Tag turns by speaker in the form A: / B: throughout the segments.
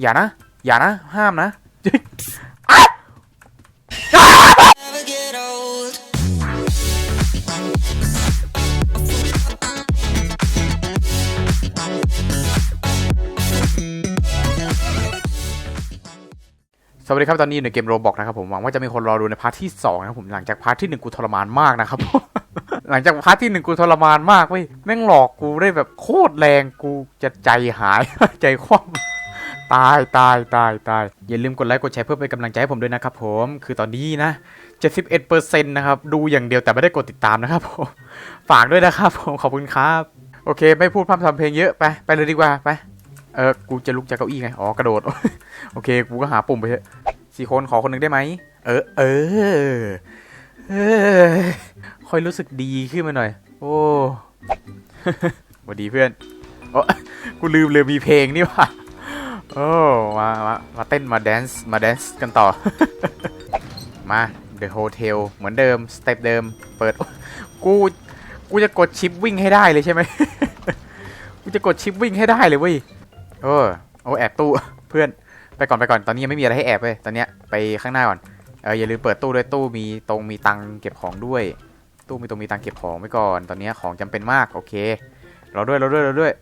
A: อย่านะ อย่านะ ห้ามนะสวัสดีครับตอนนี้อยู่ในเกมโรบอกนะครับผมหวังว่าจะมีคนรอดูในพาร์ทที่สองนะครับผมหลังจากพาร์ทที่หนึ่งกูทรมานมากนะครับหลังจากพาร์ทที่หนึ่งกูทรมานมากเว้ยแม่งหลอกกูได้แบบโคตรแรงกูจะใจหายใจคว่ำ ตายตายตายตายอย่าลืมกดไลค์กดแชร์เพื่อเป็นกำลังใจให้ผมด้วยนะครับผมคือตอนนี้นะ 71%นะครับดูอย่างเดียวแต่ไม่ได้กดติดตามนะครับผมฝากด้วยนะครับผมขอบคุณครับ โอเค ไม่พูดพร่ำทำเพลงเยอะไปไปเลยดีกว่าไปเออกูจะลุกจากเก้าอี้ไงอ๋อกระโดดโอเค กูก็หาปุ่มไปเถอะสี่คนขอคนหนึ่งได้ไหมเออเออเออค่อยรู้สึกดีขึ้นมาหน่อย โอ้สวัสดีเพื่อนโอ้กูลืมเลยมีเพลงนี่ว่ะ โอ้มามามาเต้นมาแดนซ์มาแดนซ์กันต่อ มา The Hotel เหมือนเดิม สเต็ปเดิม เปิด กูกูจะกดชิปวิ่งให้ได้เลยใช่ไหมกูจะกดชิปวิ่งให้ได้เลยเว้ยเออโอ้แอบตู้เพื่อนไปก่อนไปก่อนตอนนี้ยังไม่มีอะไรให้แอบเลยตอนเนี้ยไปข้างหน้าก่อนเอออย่าลืมเปิดตู้ด้วยตู้มีตรงมีตังเก็บของด้วย ตู้มีตรงมีตังเก็บของไว้ก่อน ตอนเนี้ยของจำเป็นมากโอเค เราด้วยเราด้วยเราด้วย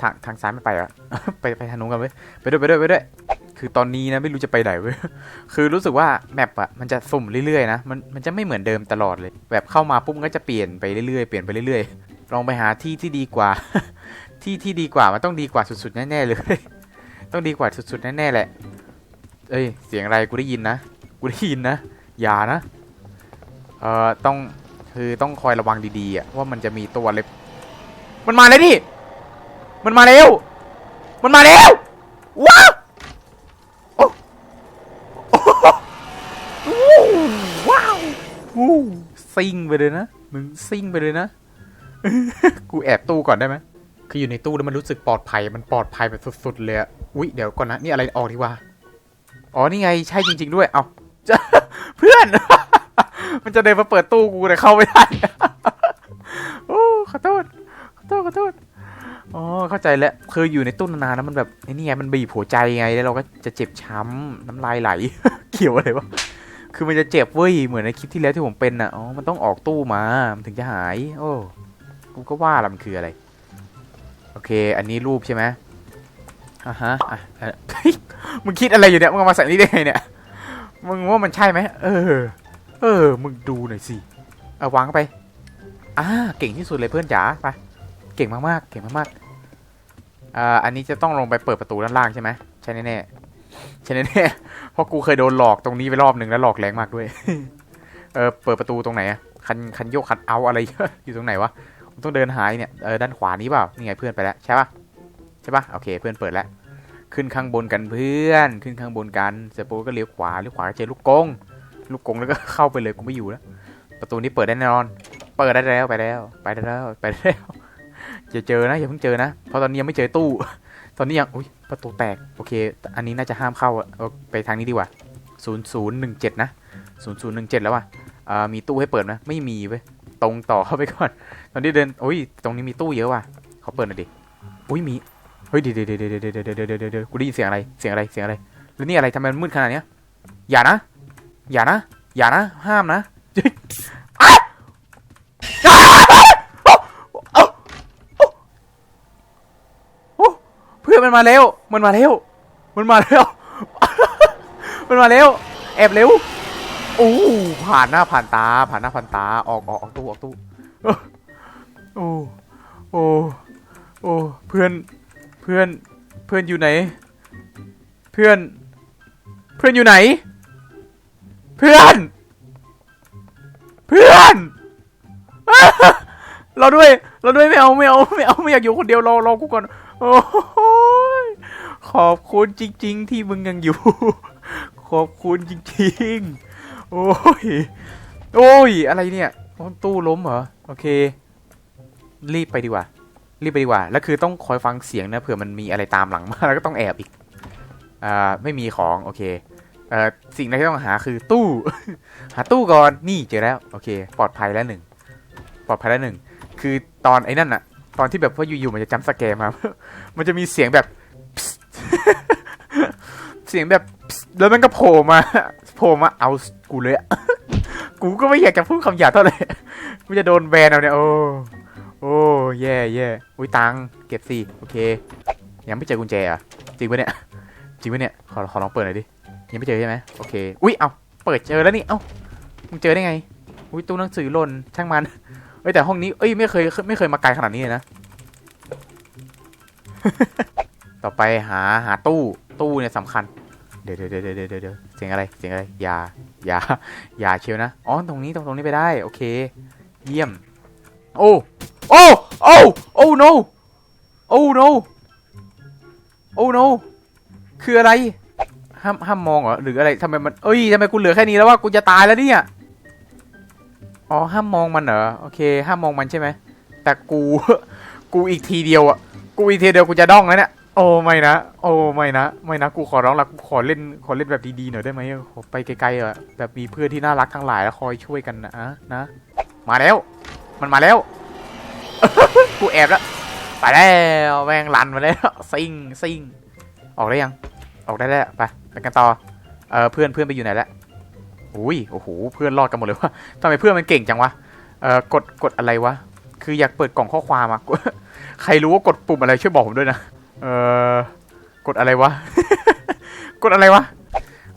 A: ทางทางซ้ายไม่ไปอะไปไปทางนู้นกันเว้ยไปด้วยไปด้วยไปด้วย คือตอนนี้นะไม่รู้จะไปไหนเว้ยคือรู้สึกว่าแมปอะมันจะสุ่มเรื่อยๆนะมันมันจะไม่เหมือนเดิมตลอดเลย แบบเข้ามาปุ๊บก็จะเปลี่ยนไปเรื่อยๆเปลี่ยนไปเรื่อยๆลองไปหาที่ที่ดีกว่า ที่ที่ดีกว่ามันต้องดีกว่าสุดๆแน่ๆเลย ต้องดีกว่าสุดๆแน่ๆแหละ เอ้ยเสียงอะไรกูได้ยินนะกูได้ยินนะอย่านะเอ่อต้องคือต้องคอยระวังดีๆอะว่ามันจะมีตัวอะไรมันมาเลยดิ มันมาเร็วมันมาเร็วว้าวโอ้โอ้โอ้ว้าววู้ซิ่งไปเลยนะ มึงซิ่งไปเลยนะ กูแอบตู้ก่อนได้ไหมคืออยู่ในตู้แล้วมันรู้สึกปลอดภัย มันปลอดภัยแบบสุดๆเลยอุ๊ย เดี๋ยวก่อนนะ นี่อะไรออกดีว่าอ๋อ นี่ไง ใช่จริง ๆ ด้วย เอาเพื่อน มันจะเดินมาเปิดตู้กูแต่เข้าไม่ได้ โอ้ขอโทษ ขอโทษ ขอโทษ อ๋อเข้าใจแล้วคืออยู่ในตู้นานๆนะมันแบบไอ้นี่ไงมันบีบหัวใจไงแล้วเราก็จะเจ็บช้ำน้ำลายไหล เกี่ยวอะไรวะคือมันจะเจ็บเว้ยเหมือนในคลิปที่แล้วที่ผมเป็นอะอ๋อมันต้องออกตู้มามันถึงจะหาย โอ้กูก็ว่าละมันคืออะไร โอเค อันนี้รูปใช่ไหมอะฮะอะเฮ้ยมึงคิดอะไรอยู่เนี่ยมึงมาใส่นี่ได้ไงเนี่ยมึงว่ามันใช่ไหมเออ เออ มึงดูหน่อยสิเอาวางไปอ่าเก่งที่สุดเลยเพื่อนจ๋าไปเก่งมากๆเก่งมากๆ อ่าอันนี้จะต้องลงไปเปิดประตูด้านล่างใช่ไหมใช่แน่ๆใช่แน่ๆเพราะกูเคยโดนหลอกตรงนี้ไปรอบหนึ่งแล้วหลอกแรงมากด้วย เออเปิดประตูตรงไหนอะคันคันโยกคันเอาอะไรอยู่ตรงไหนวะผมต้องเดินหายเนี่ยเออด้านขวานี้เปล่านี่ไงเพื่อนไปแล้วใช่ปะใช่ปะโอเคเพื่อนเปิดแล้วขึ้นข้างบนกันเพื่อน ขึ้นข้างบนกันเสร็จปุ๊บก็เลี้ยวขวาเลี้ยวขวาเจอลูกกง ลูกกงแล้วก็เข้าไปเลยกูไม่อยู่แล้วประตูนี้เปิดได้แน่นอน เปิดได้แล้วไปแล้ว ไปได้แล้วไปได้แล้ว อย่าเจอนะอย่าเพิ่งเจอนะเพราะตอนนี้ยังไม่เจอตู้ ตอนนี้ยังอุ้ยประตูแตกโอเค อันนี้น่าจะห้ามเข้าอะไปทางนี้ดีกว่า0 0 1 7นะ0 0 1 7 แล้วว่ะมีตู้ให้เปิดไหมไม่มีเว้ยตรงต่อเข้าไปก่อน ตอนนี้เดินโอ้ยตรงนี้มีตู้เยอะว่ะเขาเปิดหน่อยดิอุ้ยมีเฮ้ยเดี๋ยวเดี๋ยวเดี๋ยวเดี๋ยวเดี๋ยวเดี๋ยวกูได้ยินเสียงอะไรเสียงอะไรเสียงอะไรแล้วนี่อะไรทำไมมันมืดขนาดเนี้ยอย่านะ อย่านะ อย่านะ ห้ามนะ พื่อนมันมาเร็ว มันมาเร็ว มันมาเร็ว มันมาเร็ว แอบเร็วโอ้ผ่านหน้าผ่านตา ผ่านหน้าผ่านตา ออกออกออกตู้ออกตู้โอ้โอ้โอ้เพื่อน เพื่อน เพื่อนอยู่ไหน เพื่อน เพื่อนอยู่ไหน เพื่อน เพื่อนเราด้วย เราด้วยไม่เอาไม่เอาไม่เอาไม่อยากอยู่คนเดียวรอรอกูก่อน โอ้ยขอบคุณจริง ๆ ที่มึงยังอยู่ ขอบคุณจริง ๆ โอ้ย โอ้ย อะไรเนี่ยตู้ล้มเหรอ โอเค รีบไปดีกว่า รีบไปดีกว่า แล้วคือต้องคอยฟังเสียงนะเผื่อมันมีอะไรตามหลังมาแล้วก็ต้องแอบอีก อ่า ไม่มีของ โอเค เอ่อ สิ่งแรกที่ต้องหาคือตู้ หาตู้ก่อน นี่เจอแล้ว โอเค ปลอดภัยแล้วหนึ่ง ปลอดภัยแล้วหนึ่ง คือตอนไอ้นั่นอะ ตอนที่แบบว่าอยู่ๆมันจะจำสแกร์มามันจะมีเสียงแบบ เสียงแบบ แล้วมันก็โผล่มาโผล่มาเอากูเลยกูก็ไม่อยากจะพูดคำหยาบเท่าไหร่กูจะโดนแบนเอาเนี่ยโอ้โอ้แย่แย่อุ้ยตังเก็บสิโอเค ยังไม่เจอกุญแจอะจริงปะเนี่ยจริงปะเนี่ยขอขอลองเปิดหน่อยดิยังไม่เจอใช่ไหมโอเคอุ้ยเอาเปิดเจอแล้วนี่เอ้ามึงเจอได้ไงอุ้ยตู้หนังสือหล่นช่างมัน เอ้ยแต่ห้องนี้เอ้ยไม่เคยไม่เคยมาไกลขนาดนี้เลยนะ ต่อไปหาหาตู้ตู้เนี่ยสำคัญ เดี๋ยวเดี๋ยวเดี๋ยวเดี๋ยวเดี๋ยวเดี๋ยวเสียงอะไรเสียงอะไรอย่าอย่าอย่าเชียวนะอ๋อตรงนี้ตรงตรงนี้ไปได้โอเค เยี่ยม โอ้โอ้โอ้โอ้ no โอ้ no โอ้ no คืออะไรห้ามห้ามมองเหรอหรืออะไรทำไมมันเอ้ยทำไมกูเหลือแค่นี้แล้วว่ากูจะตายแล้วเนี่ย อ๋อห้ามมองมันเหรอโอเคห้ามมองมันใช่ไหมแต่กูกูอีกทีเดียวอะกูอีกทีเดียวกูจะด้องแล้วเนี่ยโอ้ไม่นะโอ้ไม่นะไม่นะกูขอร้องละกูขอเล่นขอเล่นแบบดีๆหน่อยได้ไหมขอไปไกลๆอะแบบมีเพื่อนที่น่ารักทั้งหลายแล้วคอยช่วยกันนะนะ มาแล้ว มันมาแล้วกูแอบแล้วไปแล้วแม่งลันมาแล้วซิงซิงออกได้ยัง ออกได้แล้วไปไปกันต่อเออเพื่อนเพื่อนไปอยู่ไหนแล้ว อุ้ยโอ้โหเพื่อนรอดกันหมดเลยวะทำไมเพื่อนมันเก่งจังวะเอ่อกดกดอะไรวะคืออยากเปิดกล่องข้อความอะใครรู้ว่ากดปุ่มอะไรช่วยบอกผมด้วยนะเอ่อกดอะไรวะกดอะไรวะ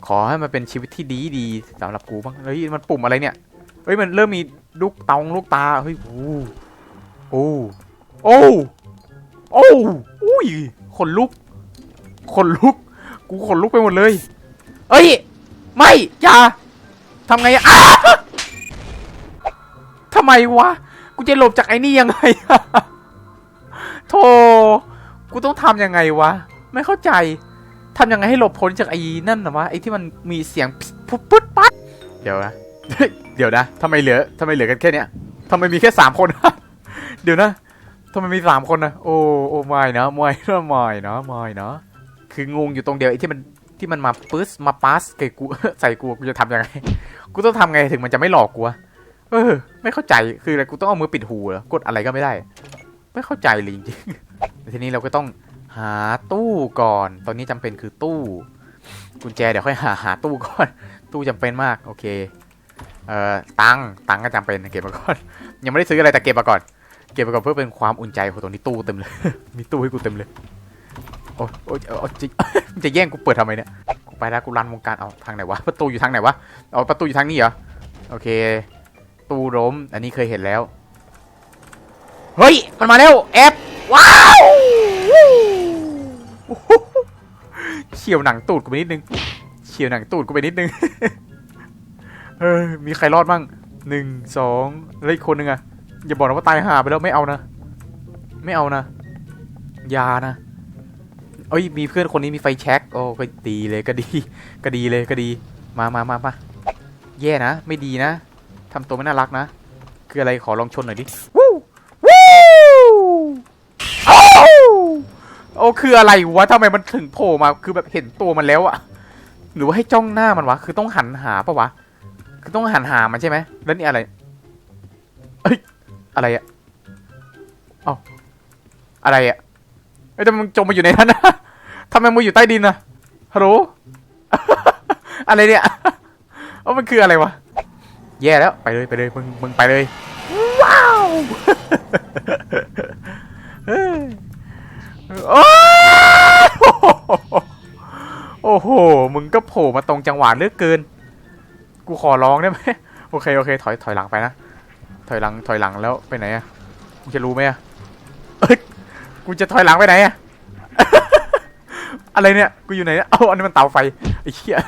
A: ขอให้มันเป็นชีวิตที่ดีดีสำหรับกูบ้างเฮ้ยมันปุ่มอะไรเนี่ยเฮ้ยมันเริ่มมีลูกตองลูกตาเฮ้ยโอ้โอ้โอ้โอ้อุ้ยขนลุกขนลุก กูขนลุกไปหมดเลย เอ้ย ไม่ อย่า ทำไงอะอ้าทำไมวะ กูจะหลบจากไอ้นี่ยังไงโธ่กูต้องทำยังไงวะ ไม่เข้าใจทำยังไงให้หลบพ้นจากไอ้นั่นนะวะไอ้ที่มันมีเสียงปุ๊บปุ๊บปั๊ดเดี๋ยวนะเดี๋ยวนะทำไมเหลือทำไมเหลือกันแค่เนี้ยทำไมมีแค่สามคน เดี๋ยวนะทำไมมีสามคนนะโอ้โอ้ไม่นะไม่นะไม่นะไม่นะคืองงอยู่ตรงเดียวไอ้ที่มัน ที่มันมาปึ๊สมาปัสเกกูใส่กูกูจะทำยังไง กูต้องทำไงถึงมันจะไม่หลอกกูวะเออ ไม่เข้าใจคืออะไรกูต้องเอามือปิดหูเหรอกดอะไรก็ไม่ได้ ไม่เข้าใจเลยจริงๆทีนี้เราก็ต้องหาตู้ก่อน ตอนนี้จำเป็นคือตู้ กุญแจเดี๋ยวค่อยหาหาตู้ก่อน ตู้จำเป็นมากโอเคเอ่อตังตังก็จำเป็นเก็บมาก่อน ยังไม่ได้ซื้ออะไรแต่เก็บมาก่อน เก็บมาก่อนเพื่อเป็นความอุ่นใจของตรงนี้ตู้เต็มเลย มีตู้ให้กูเต็มเลย อ้ยโอ้ยโอ้จริงมึงจะแย่งกูเปิดทำไมเนี่ย กูไปแล้วกูรันวงการเอาทางไหนวะ ประตูอยู่ทางไหนวะ เอาประตูอยู่ทางนี้เหรอ โอเค ตู้ล้ม อันนี้เคยเห็นแล้ว เฮ้ย มันมาแล้วแอบว้าวเฉียวหนังตูดกูไปนิดนึงเฉียวหนังตูดกูไปนิดนึง เออ มีใครรอดบ้างหนึ่งสองแล้วอีกคนนึงอะอย่าบอกนะว่าตายห่าไปแล้วไม่เอานะ ไม่เอานะ ยานะ เอ้ยมีเพื่อนคนนี้มีไฟแช็กโอ้ก็ดีเลยก็ดีก็ดีเลยก็ดีมามามามาแย่นะ ไม่ดีนะทำตัวไม่น่ารักนะ คืออะไรขอลองชนหน่อยดิวู้วู้โอ้โอ้คืออะไรวะทำไมมันถึงโผล่มาคือแบบเห็นตัวมันแล้วอะหรือว่าให้จ้องหน้ามันวะ คือต้องหันหาปะวะ คือต้องหันหามันใช่ไหมแล้วนี่อะไรเอ้ยอะไรอะเอ้าอะไรอะเอ้แต่มึงจมมาอยู่ในนั้นนะ ทำไมมึงอยู่ใต้ดินนะฮัลโหล อะไรเนี่ยเอ้ามันคืออะไรวะ แย่แล้วไปเลยไปเลยมึงมึงไปเลย ว้าวเฮ้ยโอ้โอ้โห มึงก็โผล่มาตรงจังหวะเหลือกเกิน กูขอร้องได้ไหมโอเคโอเค ถอยถอยหลังไปนะ ถอยหลังถอยหลังแล้วไปไหนอะมึงจะรู้ไหมอะเอ้ยกูจะถอยหลังไปไหนอะ อะไรเนี่ย กูอยู่ไหนเนี่ยเอ้าอันนี้มันเตาไฟไอ้เหี้ย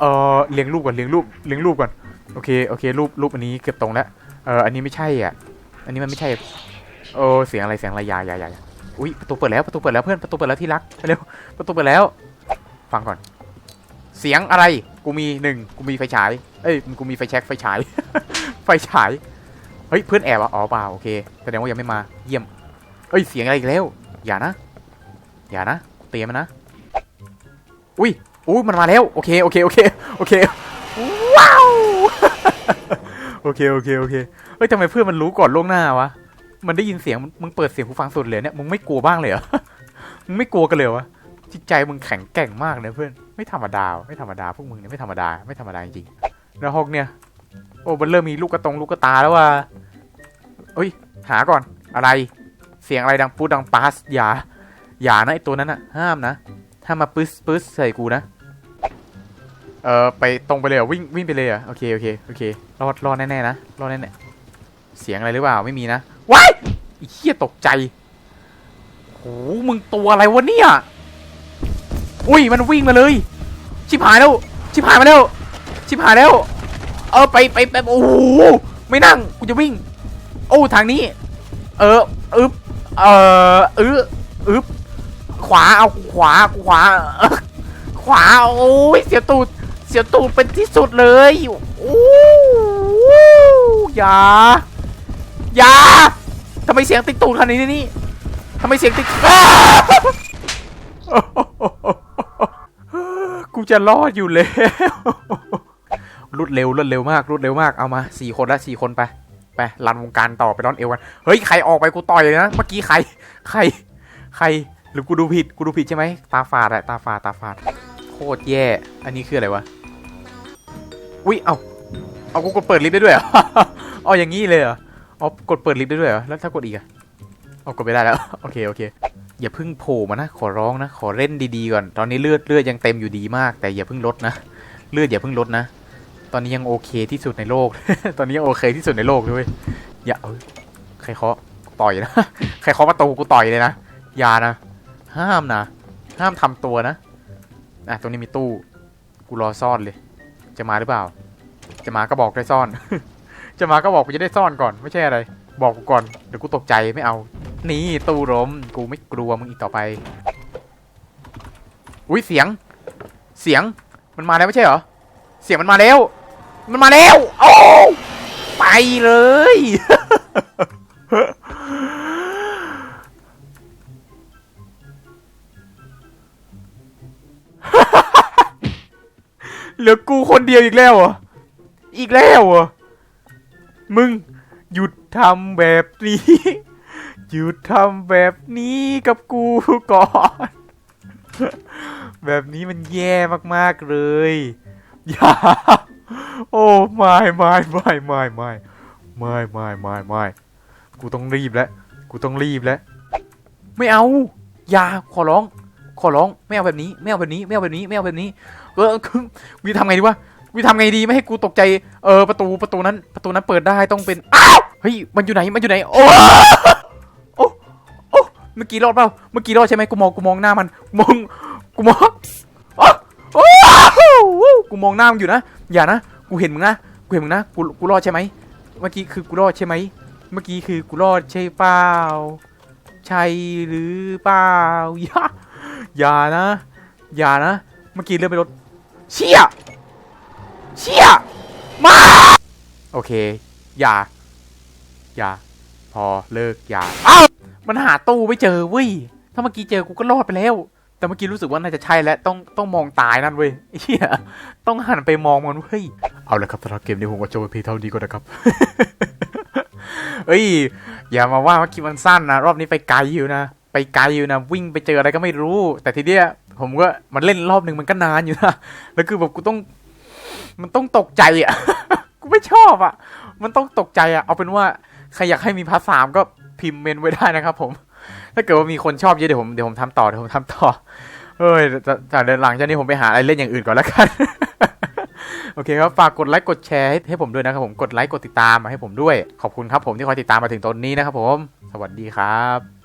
A: เออเลี้ยงรูปก่อนเลี้ยงรูปเลี้ยงรูปก่อนโอเคโอเครูปรูปอันนี้เกือบตรงแล้วเอออันนี้ไม่ใช่อะ อันนี้มันไม่ใช่โอ้เสียงอะไรเสียงอะไรยายายาอย่อุ้ยประตูเปิดแล้วประตูเปิดแล้วเพื่อนประตูเปิดแล้วที่รักไปเร็วประตูเปิดแล้ว ฟังก่อน เสียงอะไรกูมีหนึ่งกูมีไฟฉาย เอ้ยกูมีไฟแช็กไฟฉาย ไฟฉายเฮ้ยเพื่อนแอบอะอ๋อเปล่าโอเคแสดงว่ายังไม่มาเยี่ยมเอ้ยเสียงอะไรอีกแล้ว อย่านะ อย่านะเตรียมนะ อุ้ยอุ้ยมันมาแล้วโอเคโอเคโอเคโอเคว้าวโอเคโอเคโอเคเฮ้ยทำไมเพื่อนมันรู้ก่อนล่วงหน้าวะมันได้ยินเสียงมึงเปิดเสียงหูฟังสุดเลยเนี่ยมึงไม่กลัวบ้างเลยเหรอมึงไม่กลัวกันเลยวะจิตใจมึงแข็งแกร่งมากเลยเพื่อนไม่ธรรมดาไม่ธรรมดาพวกมึงเนี่ยไม่ธรรมดาไม่ธรรมดาจริงๆแล้วฮอกเนี่ยโอ้มันเริ่มมีลูกกระตงลูกกระตาแล้วว่ะเอ้ยหาก่อนอะไร เสียงอะไรดังปูดดังปาสอย่าอย่านะไอตัวนั้นอะห้ามนะ ห้ามาปึ๊สปึ๊สใส่กูนะ เออไปตรงไปเลยเหรอวิ่งวิ่งไปเลยเหรอโอเคโอเคโอเครอดรอดแน่ๆนะรอดแน่ๆเสียงอะไรหรือเปล่าไม่มีนะว้ายไอ้เหี้ยตกใจโหมึงตัวอะไรวะเนี่ยอุ้ยมันวิ่งมาเลย ชิบหายแล้ว ชิบหายมาแล้ว ชิบหายแล้ว เออไปไปไปโอ้โหไม่นั่งกูจะวิ่ง โอ้ทางนี้ เอออึบเอออึอึบ ขวาเอาขวาขวา ขวาโอ้ยเสียวตูดเสียวตูดเป็นที่สุดเลยโอ้อย่าอย่าทำไมเสียงติ๊กตูดขนาดนี้นี่ทำไมเสียงติ๊กกูจะรอดอยู่แล้วรวดเร็วรวดเร็วมากรวดเร็วมากเอามาสี่คนละสี่คนไปไปรันวงการต่อไปร้อนเอวกันเฮ้ยใครออกไปกูต่อยเลยนะเมื่อกี้ใครใครใคร หรือกูดูผิดกูดูผิดใช่ไหมตาฝาดอะตาฝาดตาฝาดโคตรแย่ อันนี้คืออะไรวะอุ้ยเอาเอากูกดเปิดลิฟต์ได้ด้วยเหรอเอาอย่างงี้เลยเหรอเอากดเปิดลิฟต์ได้ด้วยเหรอแล้วถ้ากดอีกอะเอากดไม่ได้แล้วโอเคโอเคอย่าเพิ่งโผล่มานะขอร้องนะ ขอเล่นดีๆก่อน ตอนนี้เลือดเลือดยังเต็มอยู่ดีมาก แต่อย่าเพิ่งลดนะ เลือดอย่าเพิ่งลดนะ ตอนนี้ยังโอเคที่สุดในโลก ตอนนี้ยังโอเคที่สุดในโลกด้วยอย่าใครเคาะต่อยนะ ใครเคาะประตูกูต่อยเลยนะอย่านะ ห้ามนะ ห้ามทำตัวนะอะตรงนี้มีตู้ กูรอซ่อนเลย จะมาหรือเปล่า จะมาก็บอกได้ซ่อน จะมาก็บอกกูจะได้ซ่อนก่อน ไม่ใช่อะไร บอกกูก่อน เดี๋ยวกูตกใจไม่เอา นี่ตู้ล้ม กูไม่กลัวมึงอีกต่อไป อุ้ยเสียง เสียง มันมาแล้วไม่ใช่เหรอ เสียงมันมาแล้ว มันมาแล้ว โอ้ ไปเลย เหลือกูคนเดียวอีกแล้วเหรอ อีกแล้วเหรอ มึงหยุดทำแบบนี้ หยุดทำแบบนี้กับกูก่อน แบบนี้มันแย่มากๆเลย อย่า โอ้ไม่ไม่ไม่ไม่ไม่ไม่ไม่ไม่ไม่กูต้องรีบแล้ว กูต้องรีบแล้ว ไม่เอา อย่า ขอร้อง ขอร้อง ไม่เอาแบบนี้ ไม่เอาแบบนี้ ไม่เอาแบบนี้ ไม่เอาแบบนี้ เออวิทำไงดีวะวิทำไงดีไม่ให้กูตกใจเออประตูประตูนั้นประตูนั้นเปิดได้ต้องเป็นอ้าวเฮ้ยมันอยู่ไหนมันอยู่ไหนโอ้โอ้โอ้เมื่อกี้รอดเปล่าเมื่อกี้รอดใช่ไหมกูมองกูมองหน้ามันมองกูมองโอ้โอ้กูมองหน้ามันอยู่นะอย่านะกูเห็นมึงนะกูเห็นมึงนะกูกูรอดใช่ไหมเมื่อกี้คือกูรอดใช่ไหมเมื่อกี้คือกูรอดใช่เปล่าใช่หรือเปล่าอย่าอย่านะอย่านะ เมื่อกี้เลื่อนไปรถ เชี่ยเชี่ยมาโอเค อย่า อย่า พอเลิกอย่าอ้าวมันหาตู้ไม่เจอเว้ย ถ้าเมื่อกี้เจอกูก็รอดไปแล้ว แต่เมื่อกี้รู้สึกว่าน่าจะใช่แล้ว ต้องต้องมองตายนั่นเว้ยเหี้ยต้องหันไปมองมันเว้ย เอาละครับสำหรับเกมนี้ผมก็จบไปเพียงเท่านี้ก่อนนะครับ เอ้ย อย่ามาว่าว่าคลิปมันสั้นนะ รอบนี้ไปไกลอยู่นะ ไปไกลอยู่นะ วิ่งไปเจออะไรก็ไม่รู้ แต่ทีเนี้ย ผมก็มันเล่นรอบหนึ่งมันก็นานอยู่นะแล้วคือแบบกูต้อง มันต้องตกใจอะกูไม่ชอบอะ มันต้องตกใจอะ เอาเป็นว่าใครอยากให้มีพาร์ทสามก็พิมพ์เมนไว้ได้นะครับ ผม ถ้าเกิดว่ามีคนชอบเยอะเดี๋ยวผมเดี๋ยวผมทำต่อเดี๋ยวผมทำต่อเฮ้ยแต่แต่เดี๋ยวหลังจากนี้ผมไปหาอะไรเล่นอย่างอื่นก่อนแล้วกันโอเคครับ ฝากกดไลค์กดแชร์ให้ผมด้วยนะครับผม กดไลค์กดติดตามมาให้ผมด้วย ขอบคุณครับผมที่คอยติดตามมาถึงตอนนี้นะครับผม สวัสดีครับ